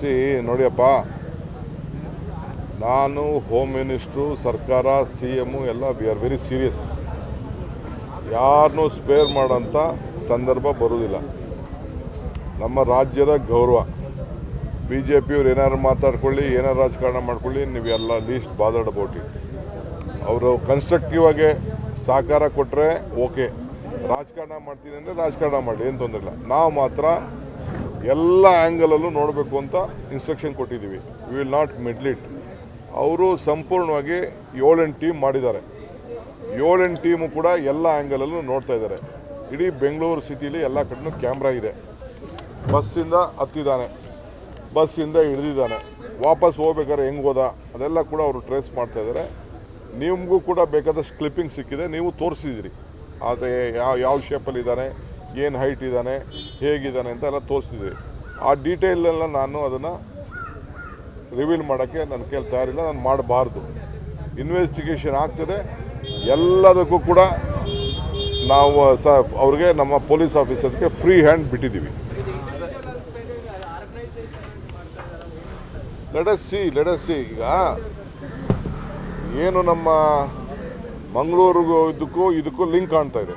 C ನೋಡಿಯಪ್ಪ, ನಾನು home minister ಸರ್ಕಾರ ಸಿ ಎಮ್ಮು ಎಲ್ಲ ವಿ ಆರ್ ವೆರಿ ಸೀರಿಯಸ್ ಯಾರನ್ನೂ ಸ್ಪೇರ್ ಮಾಡೋಂಥ ಸಂದರ್ಭ ಬರುವುದಿಲ್ಲ ನಮ್ಮ ರಾಜ್ಯದ ಗೌರವ. ಬಿ ಜೆ ಪಿಯವ್ರು ಏನಾರು ಮಾತಾಡ್ಕೊಳ್ಳಿ ಏನಾರು ರಾಜಕಾರಣ ಮಾಡ್ಕೊಳ್ಳಿ, ನೀವೆಲ್ಲ ಲೀಸ್ಟ್ ಇಟ್ ಅವರು ಕನ್ಸ್ಟ್ರಕ್ಟಿವ್ ಆಗಿ ಸಹಕಾರ ಕೊಟ್ಟರೆ ಓಕೆ ರಾಜಕಾರಣ ಮಾಡ್ತೀನಿ ಅಂದರೆ ರಾಜಕಾರಣ ಮಾಡಿ ಏನು ತೊಂದರೆ ಇಲ್ಲ. ನಾವು ಮಾತ್ರ ಎಲ್ಲ ಆ್ಯಂಗಲಲ್ಲೂ ನೋಡಬೇಕು ಅಂತ ಇನ್ಸ್ಟ್ರಕ್ಷನ್ ಕೊಟ್ಟಿದ್ದೀವಿ. ವಿ ವಿಲ್ ನಾಟ್ ಮಿಡ್ಲಿಟ್ ಅವರು ಸಂಪೂರ್ಣವಾಗಿ ಏಳೆಂಟು ಟೀಮ್ ಮಾಡಿದ್ದಾರೆ. ಏಳೆಂಟು ಟೀಮು ಕೂಡ ಎಲ್ಲ ಆ್ಯಂಗಲಲ್ಲೂ ನೋಡ್ತಾ ಇದ್ದಾರೆ. ಇಡೀ ಬೆಂಗಳೂರು ಸಿಟಿಲಿ ಎಲ್ಲ ಕಡೆನೂ ಕ್ಯಾಮ್ರಾ ಇದೆ. ಬಸ್ಸಿಂದ ಹತ್ತಿದ್ದಾನೆ. ಬಸ್ಸಿಂದ ಹಿಡಿದಿದ್ದಾನೆ ವಾಪಸ್ ಹೋಗ್ಬೇಕಾದ್ರೆ ಹೆಂಗೆ ಹೋದ? ಅದೆಲ್ಲ ಕೂಡ ಅವರು ಟ್ರೇಸ್ ಮಾಡ್ತಾ ಇದ್ದಾರೆ. ನಿಮಗೂ ಕೂಡ ಬೇಕಾದಷ್ಟು ಕ್ಲಿಪ್ಪಿಂಗ್ ಸಿಕ್ಕಿದೆ. ನೀವು ತೋರಿಸಿದಿರಿ ಅದೇ ಯಾವ ಯಾವ ಶೇಪಲ್ಲಿ ಇದ್ದಾನೆ? ಏನು ಹೈಟ್ ಇದ್ದಾನೆ ಹೇಗಿದ್ದಾನೆ ಅಂತ ಎಲ್ಲ ತೋರಿಸ್ತಿದ್ವಿ ಆ ಡೀಟೇಲೆಲ್ಲ ನಾನು ಅದನ್ನು ರಿವೀಲ್ ಮಾಡೋಕ್ಕೆ ನನ್ನ ಕೇಳಿ ತಯಾರಿಲ್ಲ, ನಾನು ಮಾಡಬಾರ್ದು. ಇನ್ವೆಸ್ಟಿಗೇಷನ್ ಆಗ್ತದೆ. ಎಲ್ಲದಕ್ಕೂ ಕೂಡ ನಾವು, ಸ, ಅವ್ರಿಗೆ ನಮ್ಮ ಪೊಲೀಸ್ ಆಫೀಸರ್ಸ್ಗೆ ಫ್ರೀ ಹ್ಯಾಂಡ್ ಬಿಟ್ಟಿದ್ದೀವಿ. ಲೆಟಸ್ ಸಿ ಲೆಟಸ್ ಸಿ ಈಗ ಏನು ನಮ್ಮ ಮಂಗಳೂರಿಗೂ ಇದಕ್ಕೂ ಇದಕ್ಕೂ ಲಿಂಕ್ ಕಾಣ್ತಾ ಇದೆ.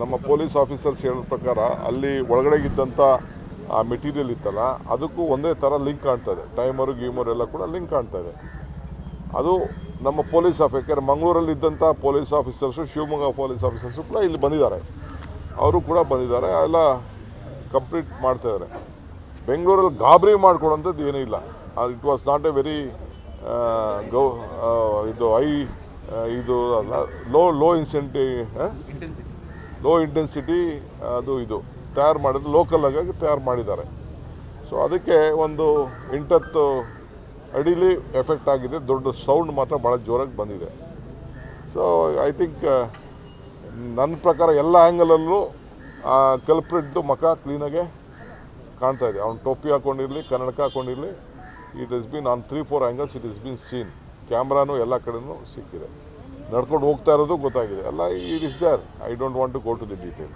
ನಮ್ಮ ಪೊಲೀಸ್ ಆಫೀಸರ್ಸ್ ಹೇಳಿದ ಪ್ರಕಾರ ಅಲ್ಲಿ ಒಳಗಡೆಗಿದ್ದಂಥ ಆ ಮೆಟೀರಿಯಲ್ ಇತ್ತಲ್ಲ, ಅದಕ್ಕೂ ಒಂದೇ ಥರ ಲಿಂಕ್ ಕಾಣ್ತಾ ಇದೆ. ಟೈಮರು, ಗೀಮರು ಎಲ್ಲ ಕೂಡ ಲಿಂಕ್ ಕಾಣ್ತಾ ಇದೆ. ಅದು ನಮ್ಮ ಪೊಲೀಸ್ ಆಫ್ ಯಾಕೆಂದರೆ ಮಂಗಳೂರಲ್ಲಿ police officers, Shivamogga police officers ಕೂಡ ಇಲ್ಲಿ ಬಂದಿದ್ದಾರೆ. ಅವರು ಕೂಡ ಬಂದಿದ್ದಾರೆ, ಎಲ್ಲ ಕಂಪ್ಲೀಟ್ ಮಾಡ್ತಾ ಇದ್ದಾರೆ. ಬೆಂಗಳೂರಲ್ಲಿ ಗಾಬರಿ ಮಾಡ್ಕೊಡೋಂಥದ್ದು ಏನೂ ಇಲ್ಲ. It was not a very ಗೌ ಇದು ಐ ಇದು ಅಲ್ಲ ಲೋ ಲೋ ಇನ್ಸೆಂಟಿ ಲೋ ಇಂಟೆನ್ಸಿಟಿ ಅದು ಇದು. ತಯಾರು ಮಾಡಿದ್ರು ಲೋಕಲ್ ಆಗಿ ತಯಾರು ಮಾಡಿದ್ದಾರೆ. ಸೊ ಅದಕ್ಕೆ ಒಂದು ಎಂಟತ್ತು ಅಡಿಲಿ ಎಫೆಕ್ಟ್ ಆಗಿದೆ. ದೊಡ್ಡ ಸೌಂಡ್ ಮಾತ್ರ ಭಾಳ ಜೋರಾಗಿ ಬಂದಿದೆ. ಸೊ ಐ ಥಿಂಕ್ ನನ್ನ ಪ್ರಕಾರ ಎಲ್ಲ ಆ್ಯಂಗಲಲ್ಲೂ ಕಲ್ಪ್ರಿಟ್ದು ಮಖ ಕ್ಲೀನಾಗೆ ಕಾಣ್ತಾ ಇದೆ. ಅವ್ನು ಟೋಪಿ ಹಾಕೊಂಡಿರಲಿ, ಕನ್ನಡಕ ಹಾಕೊಂಡಿರಲಿ it is been on three four angles it is been seen ಕ್ಯಾಮ್ರಾನು ಎಲ್ಲ ಕಡೆಯೂ ಸಿಕ್ಕಿದೆ. ನಡ್ಕೊಂಡು ಹೋಗ್ತಾ ಇರೋದು ಗೊತ್ತಾಗಿದೆ. ಅಲ್ಲ it is there I don't want to go to the detail